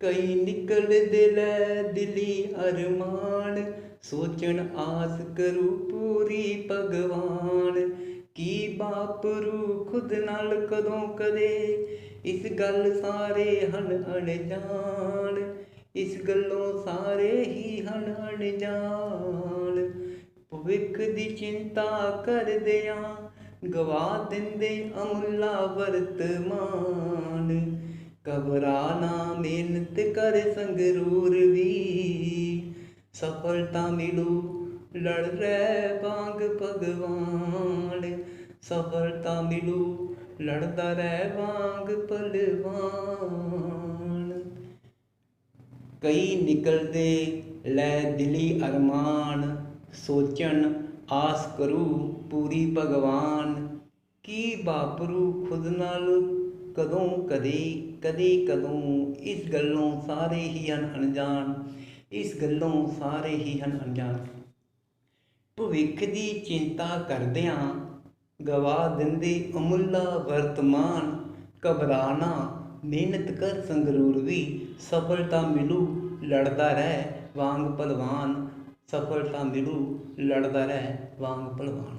ਕਈ ਨਿਕਲਦੇ ਲੈ ਦਿਲੀ ਅਰਮਾਨ, ਸੋਚਣ ਆਸ ਕਰੂ ਪੂਰੀ ਭਗਵਾਨ। ਕੀ ਬਾਪਰੂ ਖੁਦ ਨਾਲ ਕਦੋਂ ਕਦੇ ਇਸ ਗੱਲ ਸਾਰੇ ਹਨ ਅਣਜਾਣ ਇਸ ਗੱਲੋਂ ਸਾਰੇ ਹੀ ਹਨ ਅਣਜਾਣ ਭਵਿੱਖ ਦੀ ਚਿੰਤਾ ਕਰਦਿਆਂ ਗਵਾ ਦਿੰਦੇ ਅਮੁੱਲਾ ਵਰਤਮਾਨ। ਘਬਰਾ ਨਾ ਮਿਹਨਤ ਕਰ ਸੰਗਰੂਰ ਵੀ। ਸਫਲਤਾ ਮਿਲੂ, ਲੜ ਰਹਿ ਵਾਂਗ ਭਗਵਾਨ। ਸਫਲਤਾ ਮਿਲੂ, ਲੜਦਾ ਰਹਿ ਵਾਂਗ ਭਲਵਾਨ। ਕਈ ਨਿਕਲਦੇ, ਲੈ ਦਿਲੀ ਅਰਮਾਨ। ਸੋਚਣ, ਆਸ ਕਰੂ ਪੂਰੀ ਭਗਵਾਨ। ਕੀ ਬਾਪਰੂ ਖੁਦ ਨਾਲ? ਕਦੋਂ ਕਦੇ ਕਦੇ ਕਦੋਂ। ਇਸ ਗੱਲੋਂ ਸਾਰੇ ਹੀ ਹਨ ਅਣਜਾਣ। ਇਸ ਗੱਲੋਂ ਸਾਰੇ ਹੀ ਹਨ ਅਣਜਾਣ। ਭਵਿੱਖ ਦੀ ਚਿੰਤਾ ਕਰਦਿਆਂ ਗਵਾ ਦਿੰਦੇ ਅਮੁੱਲਾ ਵਰਤਮਾਨ। ਘਬਰਾਣਾ, ਮਿਹਨਤ ਕਰ ਸੰਗਰੂਰ ਵੀ ਸਫਲਤਾ ਮਿਲੂ, ਲੜਦਾ ਰਹਿ ਵਾਂਗ ਭਲਵਾਨ। ਸਫਲਤਾ ਮਿਲੂ ਲੜਦਾ ਰਹਿ ਵਾਂਗ ਭਲਵਾਨ।